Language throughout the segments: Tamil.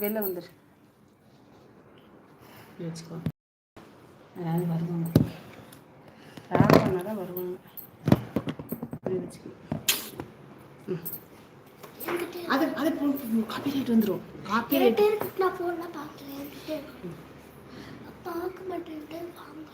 வெளில வந்துடு இப்படி வச்சுக்கோ. யாராவது வருவாங்க. ராவணா தான் வருவாங்க. வச்சுக்கோ. அது அது காப்பி ரைட் வந்துடும் காப்பி ரைட் நான் என்கிட்ட இருக்கு. பார்க்க மாட்டேன்ட்டு வாங்க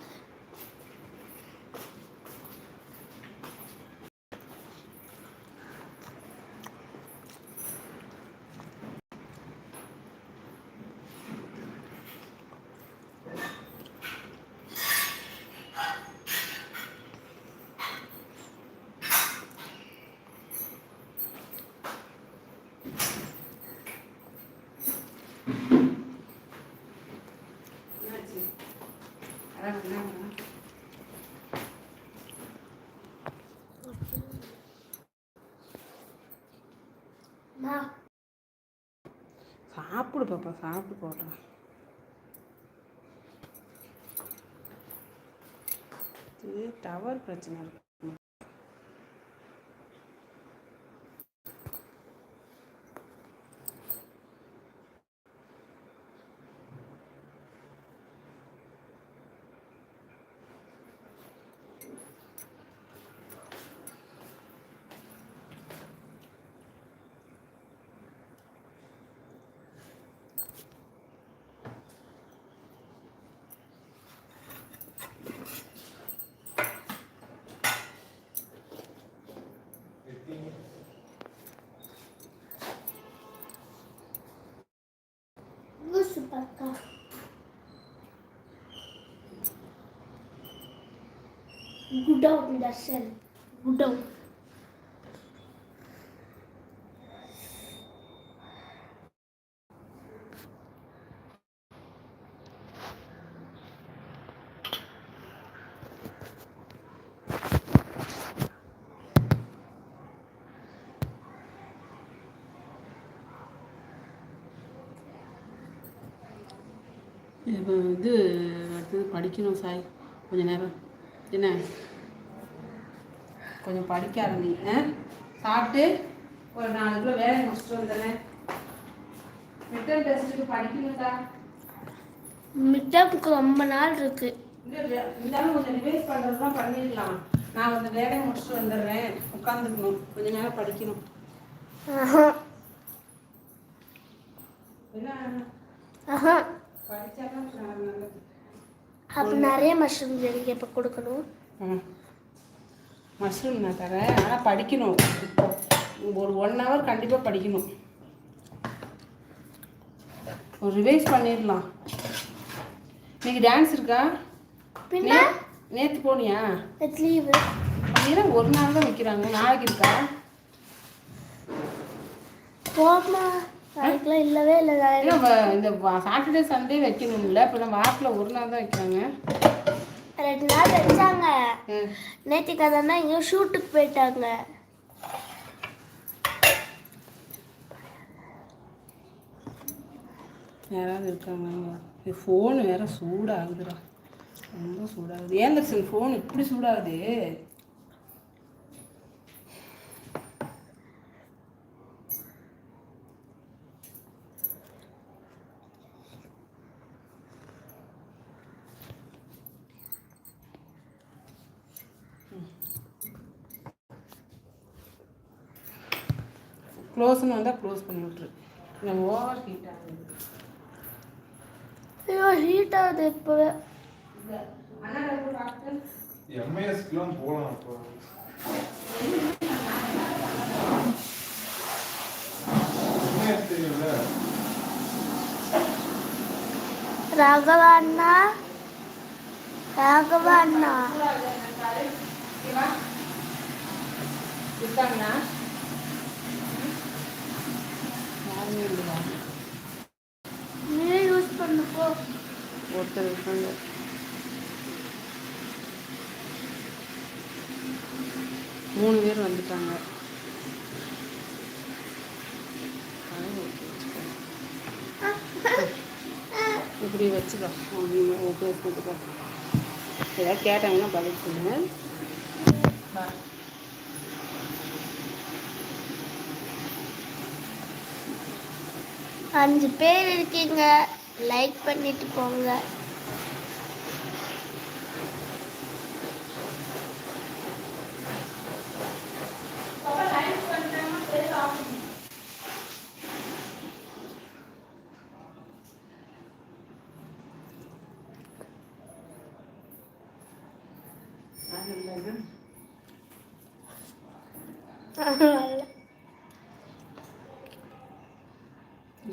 சாப்பிடு பாப்பா சாப்பிட்டு போட்டோம் இது டவர் பிரச்சனை இருக்கு Alpaca. Go down in the cell. Go down. இது அடுத்தது படிக்கணும் சாய். கொஞ்ச நேரம். என்ன? கொஞ்சம் படிக்க ஆரம்பி. ஆ? சாப்பிட்டு ஒரு நாலு கிலோ வேலை முடிச்சுட்டு வந்தேன் ரிட்டர்ன் டெஸ்ட்டுக்கு படிக்கணும்டா. மிட்டப்புக்கு ரொம்ப நாள் இருக்கு. இருந்தாலும் கொஞ்சம் ரிவைஸ் பண்ணுறதுலாம் பண்ணிடலாம். நான் கொஞ்சம் வேலையை முடிச்சுட்டு வந்துடுறேன். உட்காந்துக்கணும். கொஞ்ச நேரம் படிக்கணும். என்ன? ஆஹா. அப்போ நிறைய மஷ்ரூம் எனக்கு எப்போ கொடுக்கணும். மஷ்ரூம் நான் தரேன். ஆனால் படிக்கணும். இப்போ ஒரு ஒன் ஹவர் கண்டிப்பாக படிக்கணும். ஒரு ரிவைஸ் பண்ணிடலாம். இன்னைக்கு டான்ஸ் இருக்கா? பின்ன? நேற்று போனியா? லீவு அப்படின்னா ஒரு நாள் தான் வைக்கிறாங்க நாளைக்கு இருக்கா? போமா நாளைக்குலாம் இல்லவே இல்லை வ- இந்த சாட்டர்டே சண்டே வைக்கணும்ல இப்போ நம்ம வாரத்தில் ஒரு நாள் தான் வைக்கிறாங்க. ரெண்டு நாள் வச்சாங்க. நேற்று கதைன்னா எங்கேயோ ஷூட்டுக்கு போயிட்டாங்க. யாராவது இருக்காங்க ஃபோன் வேற சூடாகுதுடா. ரொம்ப சூடாகுது. ஏந்தர்சன் ஃபோன் இப்படி சூடாகுது? க்ளோஸ்னு வந்தால் க்ளோஸ் பண்ணி விட்ரு நம்ம ஓவர் ஹீட் ஆகுது. ஐயோ ஹீட் ஆகுது இப்போவே. எம்ஐஎஸ்க்குலாம் போகலாம் இப்போ எம்ஐஎஸ் தெரியும்ல? ராகவா அண்ணா? ராகவா ஒருத்தர் இருக்காங்க. மூணு பேர் வந்துட்டாங்க. வச்சுக்கோ. இப்படி வச்சுக்கோ. பேசுறதுக்கு ஏதாவது கேட்டாங்கன்னா பதில் சொல்லுங்க. அஞ்சு பேர் இருக்கீங்க. லைக் பண்ணிட்டு போங்க.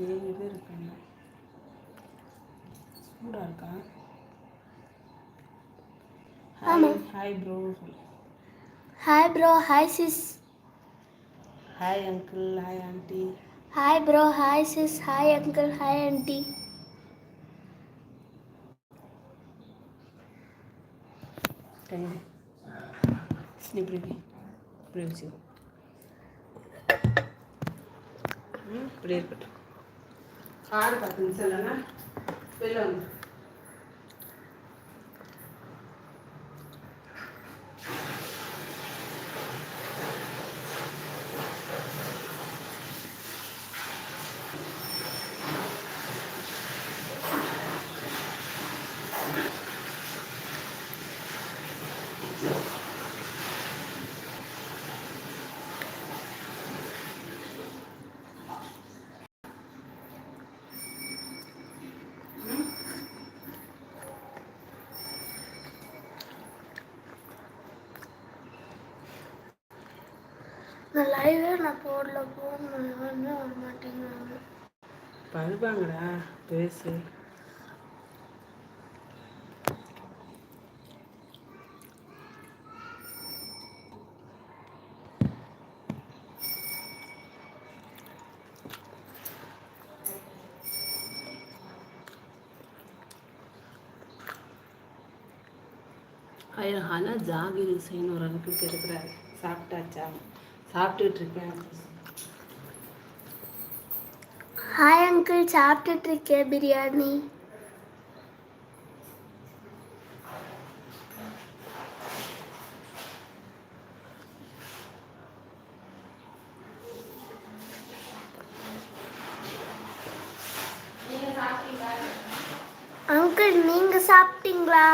ஏழு பேர் இருக்காங்க சூடாக இருக்கா ஆமா. ஹாய் ப்ரோ சொல்லு hi bro hi sis hi uncle hi aunty hi bro hi sis hi uncle hi aunty கையில் இப்படி இப்படி நான் லைவே நான் போடல போன் பண்ண வர மாட்டேங்கிறாங்க வருவாங்கடா பேசு. ஆனால் ஜாகிர் ஹுசைன் ஒரு அனுப்பி கேட்குறாரு சாப்பிட்டாச்சா? சாப்பிட்டுட்டு இருக்கேன் ஹாய் அங்கிள் சாப்பிட்டுட்டு இருக்கேன் பிரியாணி? அங்கிள் நீங்க சாப்பிட்டீங்களா?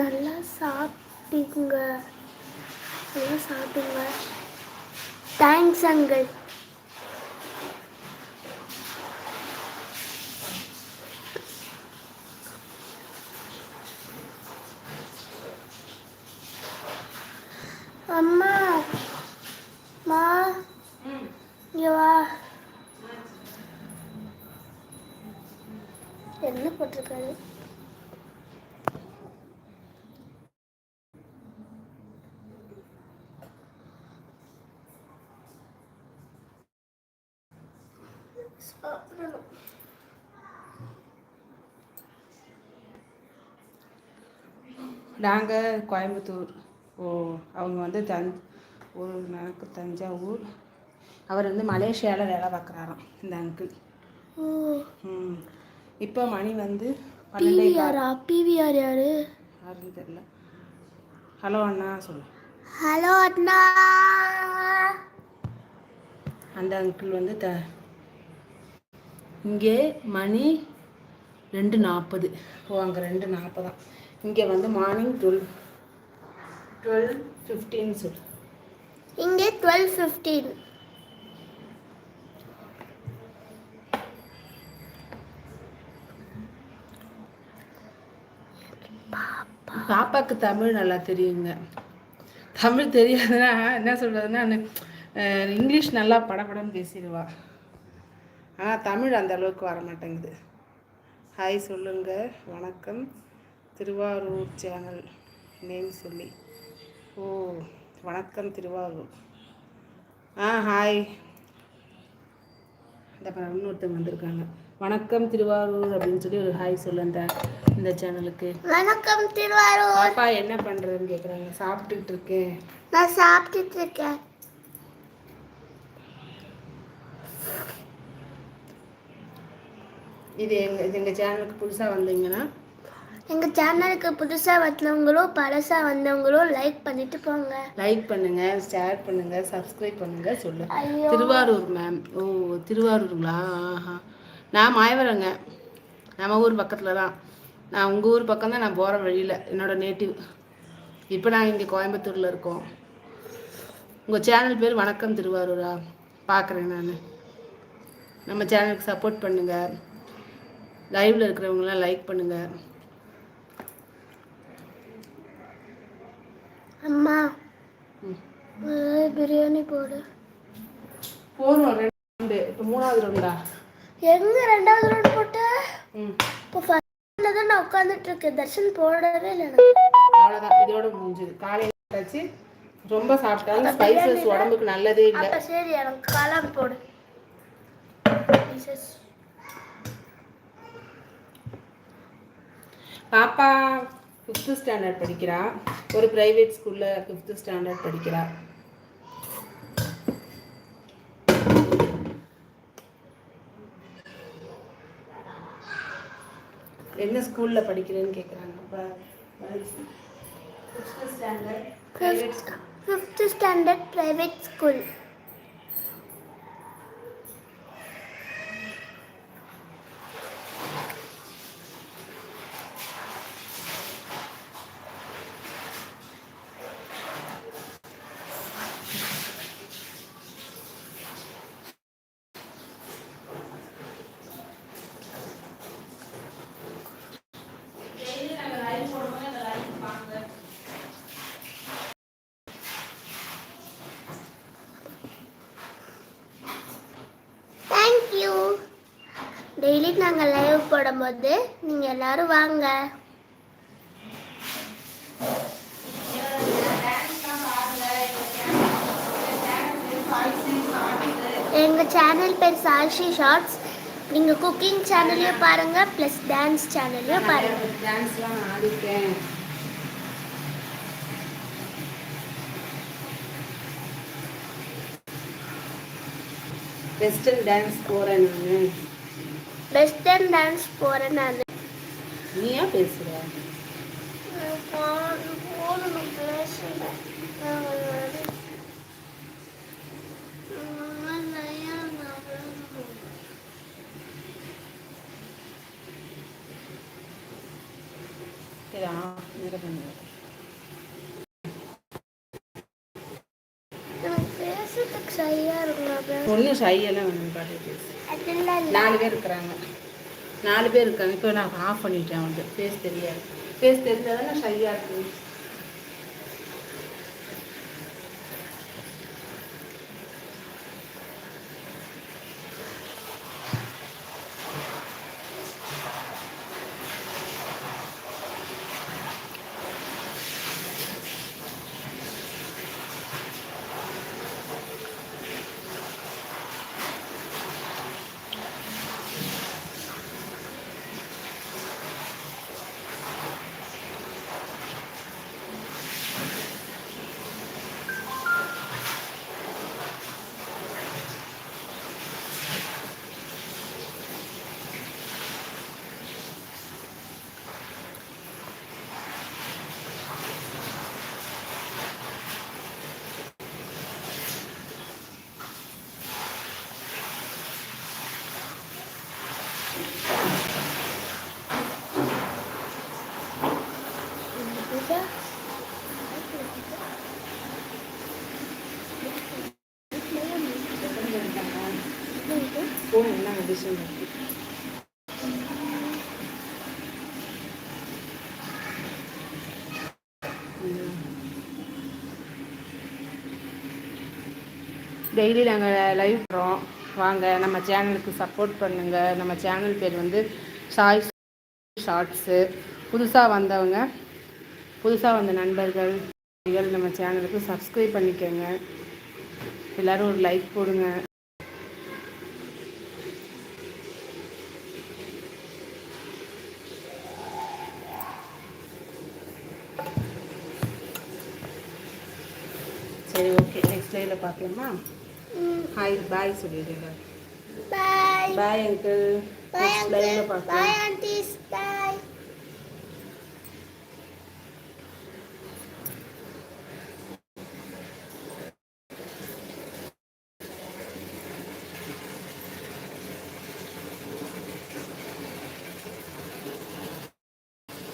நல்லா சாப்பிட்டீங்க நல்லா சாப்பிடுங்க. தேங்க்ஸ் அங்கிள் அம்மா. நாங்கள் கோயம்புத்தூர். ஓ அவங்க வந்து தஞ் ஒரு எனக்கு தஞ்சாவூர். அவர் வந்து மலேசியாவில் வேலை பார்க்குறாராம் இந்த அங்கிள் ஓ. ம். இப்போ மணி வந்து பன்னெண்டே கால். பிவிஆரா யாரு? யாருன்னு தெரியல. ஹலோ அண்ணா சொல்லு. ஹலோ அண்ணா. அந்த அங்கிள் வந்து த இங்கே மணி ரெண்டு நாற்பது ஓ அங்கே ரெண்டு நாற்பதாம் இங்கே வந்து மார்னிங் டுவெல் டுவெல் ஃபிஃப்டின்னு சொல்லு. இங்கே டுவெல் ஃபிஃப்டீன் பாப்பாவுக்கு தமிழ் நல்லா தெரியுங்க. தமிழ் தெரியாதுன்னா என்ன சொல்கிறதுன்னா இங்கிலீஷ் நல்லா படபடன்னு பேசிடுவா. ஆனால் தமிழ் அந்த அளவுக்கு வர மாட்டேங்குது ஹாய் சொல்லுங்க. வணக்கம். திருவாரூர் சேனல் நேம் சொல்லி. ஓ வணக்கம் திருவாரூர். ஆ ஹாய் இந்த இன்னொருத்தவங்க வந்திருக்காங்க. வணக்கம் திருவாரூர் அப்படின்னு சொல்லி ஒரு ஹாய் சொல்லு அந்த இந்த சேனலுக்கு. வணக்கம் திருவாரூர். பாப்பா என்ன பண்றதுன்னு கேக்குறாங்க. சாப்பிட்டுட்டு இருக்கேன். நான் சாப்பிட்டுட்டு இருக்கேன். இது எங்க இது எங்க சேனலுக்கு புதுசா வந்தீங்கன்னா எங்க சேனலுக்கு புதுசா வந்தவங்களோ பழசா வந்தவங்களோ லைக் பண்ணிட்டு போங்க. லைக் பண்ணுங்க ஷேர் பண்ணுங்க சப்ஸ்கிரைப் பண்ணுங்க சொல்லு. திருவாரூர் மேம் ஓ திருவாரூருங்களா? ஆஹா. நான் மாயவரங்க. நம்ம ஊர் பக்கத்தில் தான் நான் உங்கள் ஊர் பக்கம் தான் நான் போகிற வழியில் என்னோட நேட்டிவ் இப்போ நாங்கள் இங்கே கோயம்புத்தூரில் இருக்கோம். உங்கள் சேனல் பேர் வணக்கம் திருவாரூரா? பார்க்குறேன் நான். நம்ம சேனலுக்கு சப்போர்ட் பண்ணுங்கள் லைவில் இருக்கிறவங்களாம் லைக் பண்ணுங்கள் அம்மா ம். ஒரு பிரியாணி போடு. போதும் ரெண்டு இப்போ மூணாவது ரவுண்டா எங்க ரெண்டாவது ரவுண்ட் போட்ட? இப்போ ஃபர்ஸ்ட்ல தான் நான் உட்காந்துட்டு இருக்கேன். தர்ஷன் போடவே இல்லை எனக்கு. அவ்வளோதான் இதோட முடிஞ்சுது. காலையில் சாப்பிட்டாச்சு. ரொம்ப சாப்பிட்டாலும் ஸ்பைசஸ் உடம்புக்கு நல்லதே இல்லை. அப்ப சரி எனக்கு காளான் போடு. பாப்பா ஃபிஃப்த்து ஸ்டாண்டர்ட் படிக்கிறா. ஒரு ப்ரைவேட் ஸ்கூலில் ஃபிஃப்த்து ஸ்டாண்டர்ட் படிக்கிறா. என்ன ஸ்கூலில் படிக்கிறேன்னு கேட்குறாங்க அப்போ fifth standard private school fifth standard private school daily நாங்கள் லைவ் போடும்போது நீங்கள் எல்லாரும் வாங்க. எங்கள் சேனல் பேர் சால்ஷி ஷார்ட்ஸ் நீங்கள் குக்கிங் சேனல்லையும் பாருங்கள் ப்ளஸ் டான்ஸ் சேனல்லையும் பாருங்கள் டான்ஸ்லாம் ஆடிருக்கேன் வெஸ்டர்ன் டான்ஸ் போகிறேன் நான். வெஸ்டர்ன் டான்ஸ் போகிறேன் நான் நீயா பேசுகிற போகணும் பேசுகிறேன் சரி ஆ நேரம் பண்ணுங்க எனக்கு பேசுறதுக்கு சரியாக இருக்கும் ஒன்றும் ஷையெல்லாம் வேணும் பாட்டு பேசு நாலு பேர் இருக்கிறாங்க நாலு பேர் இருக்காங்க. இப்போ நான் ஆஃப் பண்ணிட்டேன் வந்து ஃபேஸ் தெரியாது. ஃபேஸ் தெரிஞ்சால் தானே ஷையாக இருக்கு ஃபோன் என்ன டெய்லி நாங்கள் லைவ் பண்ணுறோம் வாங்க நம்ம சேனலுக்கு சப்போர்ட் பண்ணுங்கள் நம்ம சேனல் பேர் வந்து சாய் ஷார்ட்ஸு புதுசாக வந்தவங்க புதுசாக வந்த நண்பர்கள் நம்ம சேனலுக்கு சப்ஸ்கிரைப் பண்ணிக்கோங்க. எல்லோரும் ஒரு லைக் போடுங்க. சரி ஓகே நெக்ஸ்ட் லைவில் பார்க்கலாமா? ஹாய் பாய் சொல்லிடுங்க. பாய் பாய் அங்கிள் நெக்ஸ்ட் லைவில் பார்க்கலாம்.